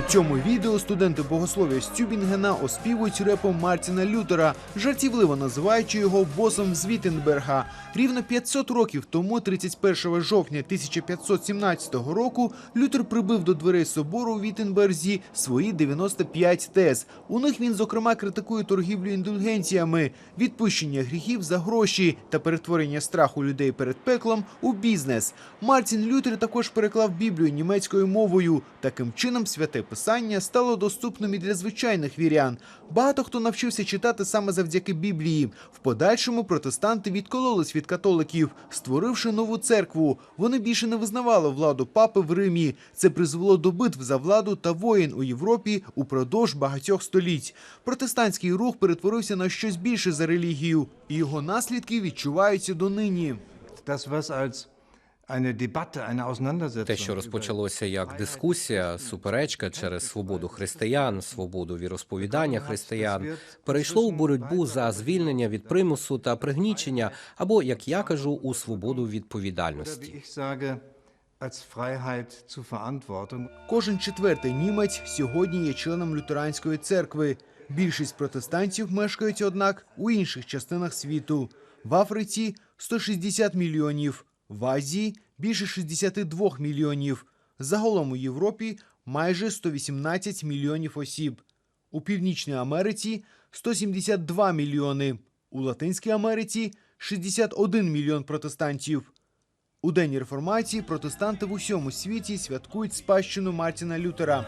цьому відео студенти богослов'я з Тюбінгена оспівують репом Мартіна Лютера, жартівливо називаючи його босом з Віттенберга. Рівно 500 років тому, 31 жовтня 1517 року, Лютер прибив до дверей собору у Віттенберзі свої 95 тез. У них він зокрема критикує торгівлю індульгенціями, відпущення гріхів за гроші та перетворення страху людей перед пеклом у бізнес. Мартін Лютер також переклав Біблію німецькою мовою. Таким чином, святе писання стало доступним і для звичайних вірян. Багато хто навчився читати саме завдяки Біблії. В подальшому протестанти відкололись від католиків, створивши нову церкву. Вони більше не визнавали владу папи в Римі. Це призвело до битв за владу та воєн у Європі упродовж багатьох століть. Протестантський рух перетворився на щось більше за релігію, і його наслідки відчуваються донині. Das, was als Те, що розпочалося як дискусія, суперечка через свободу християн, свободу віросповідання християн, перейшло у боротьбу за звільнення від примусу та пригнічення, або, як я кажу, у свободу відповідальності. Кожен четвертий німець сьогодні є членом лютеранської церкви. Більшість протестантів мешкають, однак, у інших частинах світу. В Африці 160 мільйонів, в Азії більше 62 мільйонів. Загалом у Європі майже 118 мільйонів осіб. У Північній Америці 172 мільйони, у Латинській Америці 61 мільйон протестантів. У День реформації протестанти в усьому світі святкують спадщину Мартіна Лютера.